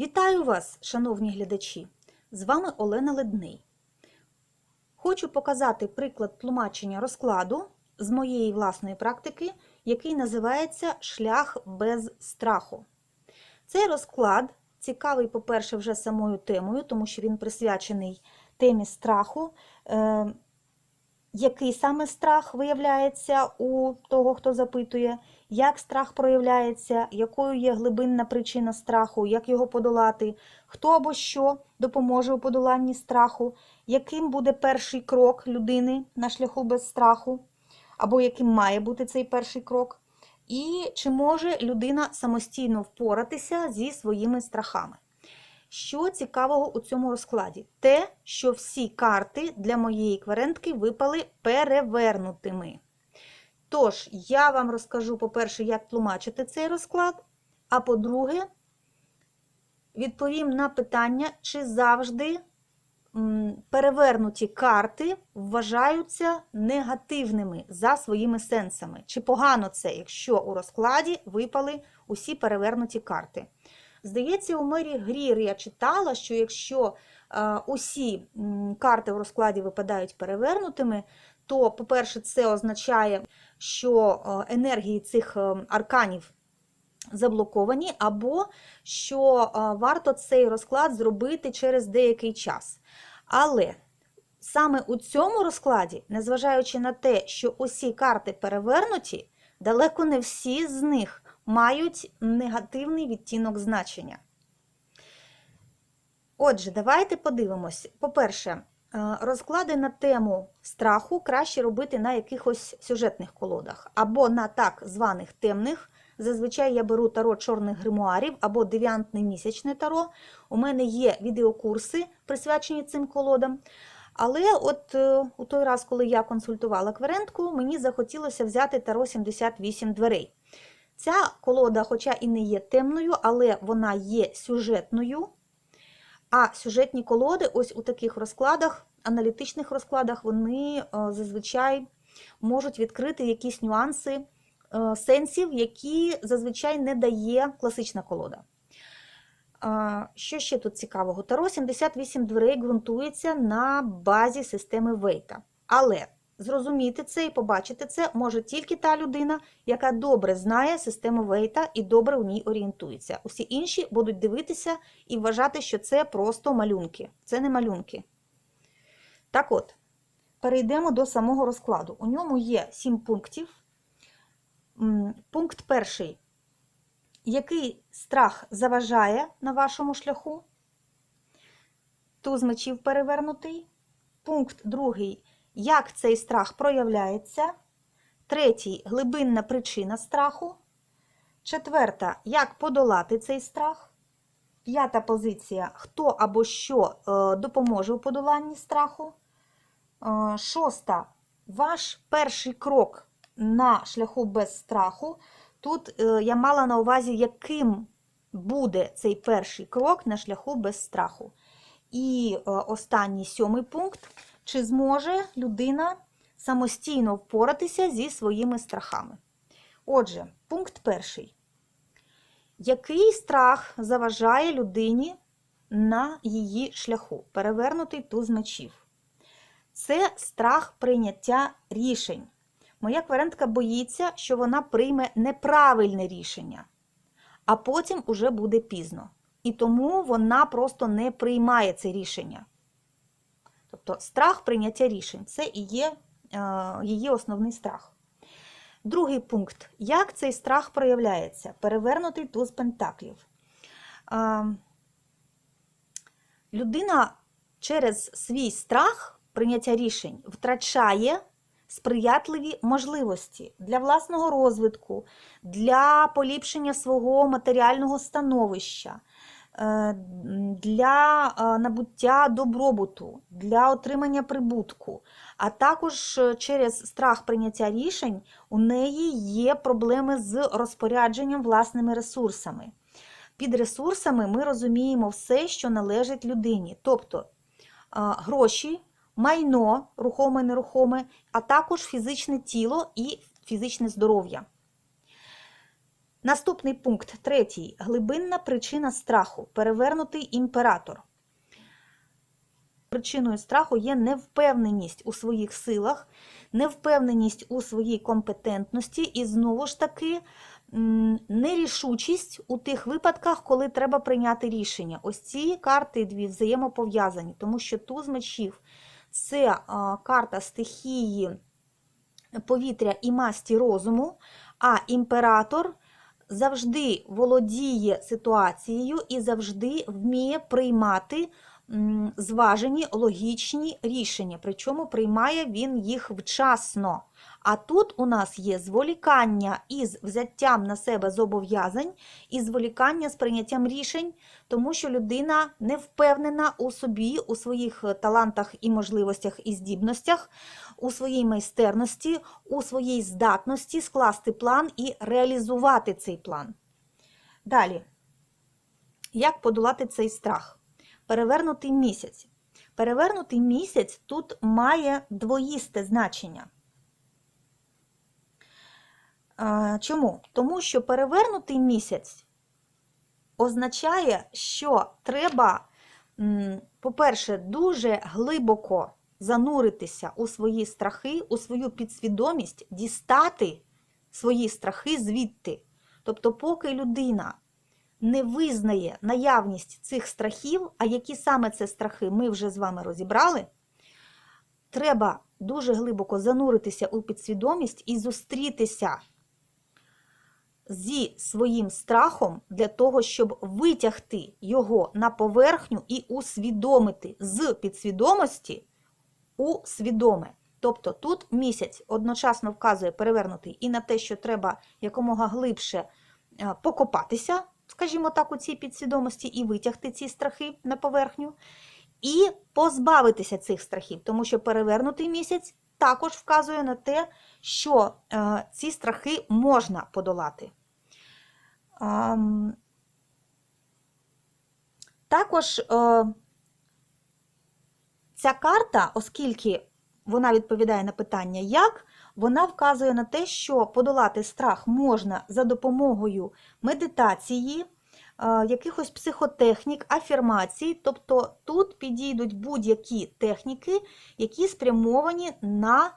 Вітаю вас, шановні глядачі! З вами Олена Ледний. Хочу показати приклад тлумачення розкладу з моєї власної практики, який називається Шлях без страху. Цей розклад цікавий, по-перше, вже самою темою, тому що він присвячений темі страху. Який саме страх виявляється у того, хто запитує, як страх проявляється, якою є глибинна причина страху, як його подолати, хто або що допоможе у подоланні страху, яким буде перший крок людини на шляху без страху, або яким має бути цей перший крок, і чи може людина самостійно впоратися зі своїми страхами. Що цікавого у цьому розкладі? Те, що всі карти для моєї кверентки випали перевернутими. Тож, я вам розкажу, по-перше, як тлумачити цей розклад, а по-друге, відповім на питання, чи завжди перевернуті карти вважаються негативними за своїми сенсами. Чи погано це, якщо у розкладі випали усі перевернуті карти? Здається, у Мері Грір я читала, що якщо е, усі карти в розкладі випадають перевернутими, то, по-перше, це означає, що е, енергії цих е, арканів заблоковані, або що варто цей розклад зробити через деякий час. Але саме у цьому розкладі, незважаючи на те, що усі карти перевернуті, далеко не всі з них мають негативний відтінок значення. Отже, давайте подивимось. По-перше, е, розклади на тему страху краще робити на якихось сюжетних колодах, або на так званих темних. Зазвичай я беру таро чорних гримуарів або девіантне місячне таро. У мене є відеокурси, присвячені цим колодам. Але от е, у той раз, коли я консультувала кверентку, мені захотілося взяти таро 78 дверей. Ця колода, хоча і не є темною, але вона є сюжетною. А сюжетні колоди, ось у таких розкладах, аналітичних розкладах, вони е, зазвичай можуть відкрити якісь нюанси е, сенсів, які зазвичай не дає класична колода. Що ще тут цікавого? Таро 78 дверей ґрунтується на базі системи Вейта. Але зрозуміти це і побачити це може тільки та людина, яка добре знає систему Вейта і добре у ній орієнтується. Усі інші будуть дивитися і вважати, що це просто малюнки. Це не малюнки. Так от, перейдемо до самого розкладу. У ньому є 7 пунктів. Пункт перший. Який страх заважає на вашому шляху? Туз мечів перевернутий. Пункт другий. Як цей страх проявляється? Третій глибинна причина страху. Четверта. Як подолати цей страх? П'ята позиція. Хто або що е, допоможе у подоланні страху? Е, шоста. Ваш перший крок на шляху без страху. Тут е, я мала на увазі, яким буде цей перший крок на шляху без страху. І останній сьомий пункт. Чи зможе людина самостійно впоратися зі своїми страхами? Отже, пункт перший. Який страх заважає людині на її шляху? Перевернутий туз мечів. Це страх прийняття рішень. Моя кварентка боїться, що вона прийме неправильне рішення, а потім уже буде пізно. І тому вона просто не приймає це рішення. Тобто страх прийняття рішень це і є е, її основний страх. Другий пункт. Як цей страх проявляється? Перевернутий туз пентаклів. Е, людина через свій страх прийняття рішень втрачає сприятливі можливості для власного розвитку, для поліпшення свого матеріального становища. Е, для е, набуття добробуту, для отримання прибутку, а також е, через страх прийняття рішень у неї є проблеми з розпорядженням власними ресурсами. Під ресурсами ми розуміємо все, що належить людині, тобто гроші, майно, рухоме, нерухоме, а також фізичне тіло і фізичне здоров'я. Наступний пункт, третій. Глибинна причина страху. Перевернутий імператор. Причиною страху є невпевненість у своїх силах, невпевненість у своїй компетентності і знову ж таки нерішучість у тих випадках, коли треба прийняти рішення. Ось ці карти дві взаємопов'язані, тому що туз мечів це карта стихії повітря і масті розуму, а імператор завжди володіє ситуацією і завжди вміє приймати зважені логічні рішення. Причому приймає він їх вчасно. А тут у нас є зволікання із взяттям на себе зобов'язань і зволікання з прийняттям рішень, тому що людина не впевнена у собі, у своїх е, талантах і можливостях і здібностях, у своїй майстерності, у своїй здатності скласти план і реалізувати цей план. Далі, як подолати цей страх? Перевернутий місяць. Перевернутий місяць тут має двоїсте значення. Чому? Тому що перевернутий місяць означає, що треба, по-перше, дуже глибоко зануритися у свої страхи, у свою підсвідомість, дістати свої страхи звідти. Тобто, поки людина не визнає наявність цих страхів, а які саме це страхи ми вже з вами розібрали, треба дуже глибоко зануритися у підсвідомість і зустрітися зі своїм страхом для того, щоб витягти його на поверхню і усвідомити з підсвідомості у свідоме. Тобто тут місяць одночасно вказує перевернутий і на те, що треба якомога глибше е, покопатися, скажімо так, у цій підсвідомості і витягти ці страхи на поверхню, і позбавитися цих страхів, тому що перевернутий місяць також вказує на те, що е, ці страхи можна подолати. Також е, ця карта, оскільки вона відповідає на питання як, вона вказує на те, що подолати страх можна за допомогою медитації, е, якихось психотехнік, афірмацій. Тобто тут підійдуть будь-які техніки, які спрямовані на е,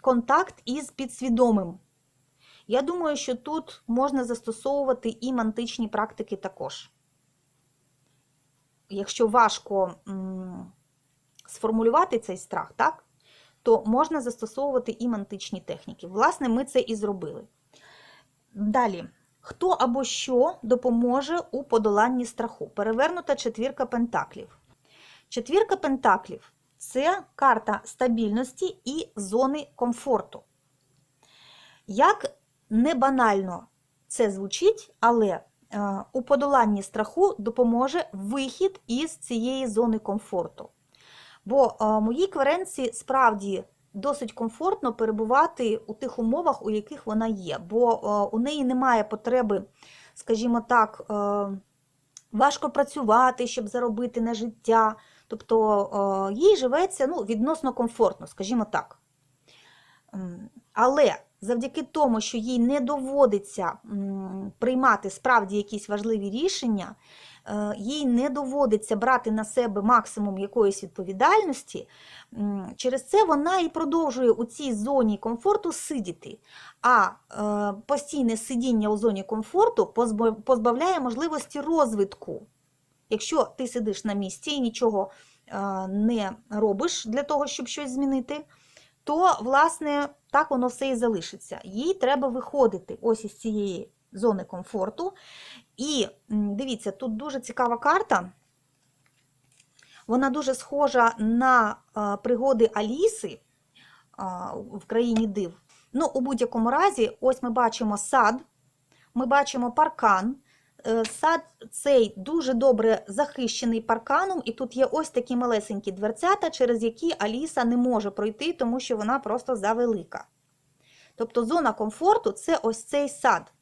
контакт із підсвідомим. Я думаю, що тут можна застосовувати і мантичні практики також. Якщо важко сформулювати цей страх, так, то можна застосовувати і мантичні техніки. Власне, ми це і зробили. Далі. Хто або що допоможе у подоланні страху? Перевернута четвірка пентаклів. Четвірка пентаклів це карта стабільності і зони комфорту. Як не банально це звучить, але е, у подоланні страху допоможе вихід із цієї зони комфорту. Бо е, моїй кверенці справді досить комфортно перебувати у тих умовах, у яких вона є, бо е, у неї немає потреби, скажімо так, важко працювати, щоб заробити на життя. Тобто їй живеться ну, відносно комфортно, скажімо так. Але завдяки тому, що їй не доводиться приймати справді якісь важливі рішення, е, їй не доводиться брати на себе максимум якоїсь відповідальності, через це вона і продовжує у цій зоні комфорту сидіти. А е, постійне сидіння у зоні комфорту позбавляє можливості розвитку. Якщо ти сидиш на місці і нічого е, не робиш для того, щоб щось змінити, то, власне, так воно все і залишиться. Їй треба виходити ось із цієї зони комфорту. І дивіться, тут дуже цікава карта. Вона дуже схожа на е, пригоди Аліси а, в країні див. Ну, у будь-якому разі, ось ми бачимо сад, ми бачимо паркан. Е, Сад цей дуже добре захищений парканом, і тут є ось такі малесенькі дверцята, через які Аліса не може пройти, тому що вона просто завелика. Тобто зона комфорту це ось цей сад.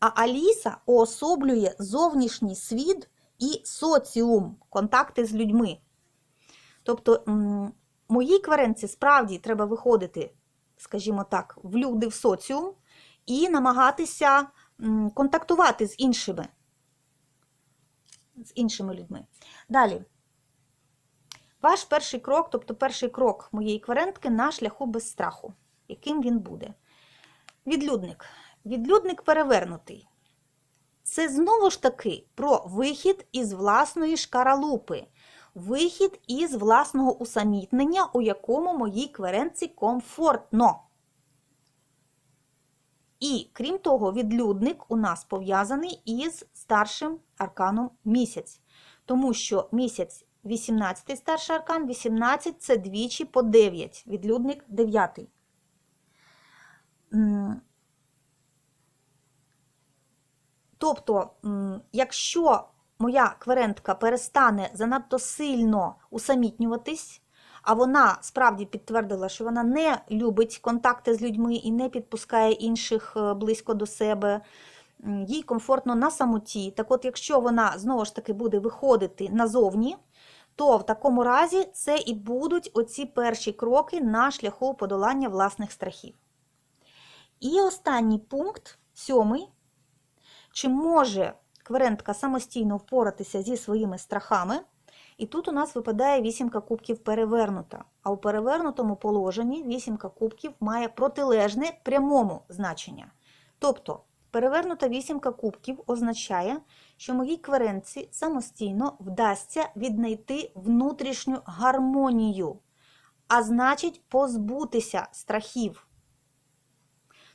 А Аліса уособлює зовнішній світ і соціум, контакти з людьми. Тобто, моїй кваренці справді треба виходити, скажімо так, в люди в соціум і намагатися контактувати з іншими, з іншими людьми. Далі. Ваш перший крок, тобто перший крок моєї кварентки на шляху без страху. Яким він буде? Відлюдник. Відлюдник перевернутий. Це знову ж таки про вихід із власної шкаралупи, вихід із власного усамітнення, у якому моїй кверенці комфортно. І крім того, відлюдник у нас пов'язаний із старшим арканом місяць. Тому що місяць 18 старший аркан, 18 це двічі по 9, відлюдник 9. Тобто, якщо моя кверентка перестане занадто сильно усамітнюватись, а вона справді підтвердила, що вона не любить контакти з людьми і не підпускає інших е, близько до себе, їй комфортно на самоті. Так от, якщо вона знову ж таки буде виходити назовні, то в такому разі це і будуть оці перші кроки на шляху подолання власних страхів. І останній пункт, сьомий. Чи може кверентка самостійно впоратися зі своїми страхами? І тут у нас випадає вісімка кубків перевернута. А у перевернутому положенні вісімка кубків має протилежне прямому значення. Тобто, перевернута вісімка кубків означає, що моїй кверенці самостійно вдасться віднайти внутрішню гармонію, а значить, позбутися страхів.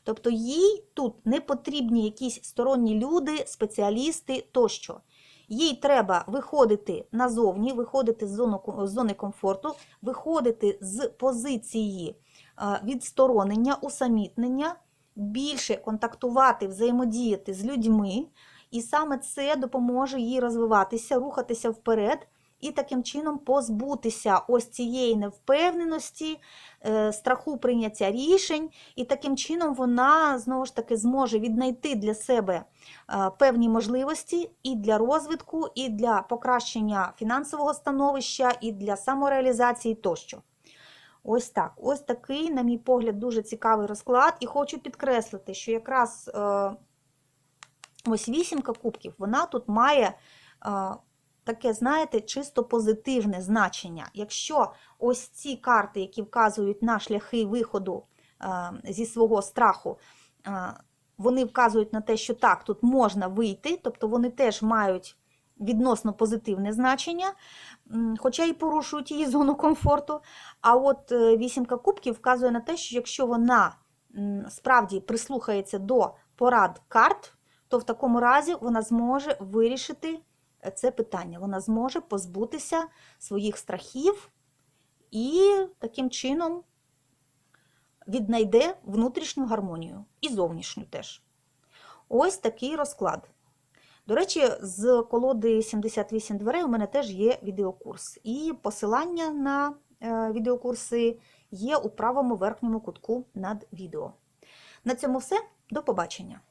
Тобто їй тут не потрібні якісь сторонні люди, спеціалісти тощо. Їй треба виходити назовні, виходити з зону- з зони комфорту, виходити з позиції е, відсторонення, усамітнення, більше контактувати, взаємодіяти з людьми, і саме це допоможе їй розвиватися, рухатися вперед і таким чином позбутися ось цієї невпевненості, е, страху прийняття рішень, і таким чином вона знову ж таки зможе віднайти для себе е, певні можливості і для розвитку, і для покращення фінансового становища, і для самореалізації тощо. Ось так. Ось такий, на мій погляд, дуже цікавий розклад. І хочу підкреслити, що якраз е, ось вісімка кубків, вона тут має таке, знаєте, чисто позитивне значення. Якщо ось ці карти, які вказують на шляхи виходу е, зі свого страху, е, вони вказують на те, що так, тут можна вийти, тобто вони теж мають відносно позитивне значення, хоча і порушують її зону комфорту. А от е, вісімка кубків вказує на те, що якщо вона справді прислухається до порад карт, то в такому разі вона зможе вирішити це питання. Вона зможе позбутися своїх страхів і таким чином віднайде внутрішню гармонію і зовнішню теж. Ось такий розклад. До речі, з колоди 78 дверей у мене теж є відеокурс. І посилання на е, відеокурси є у правому верхньому кутку над відео. На цьому все. До побачення!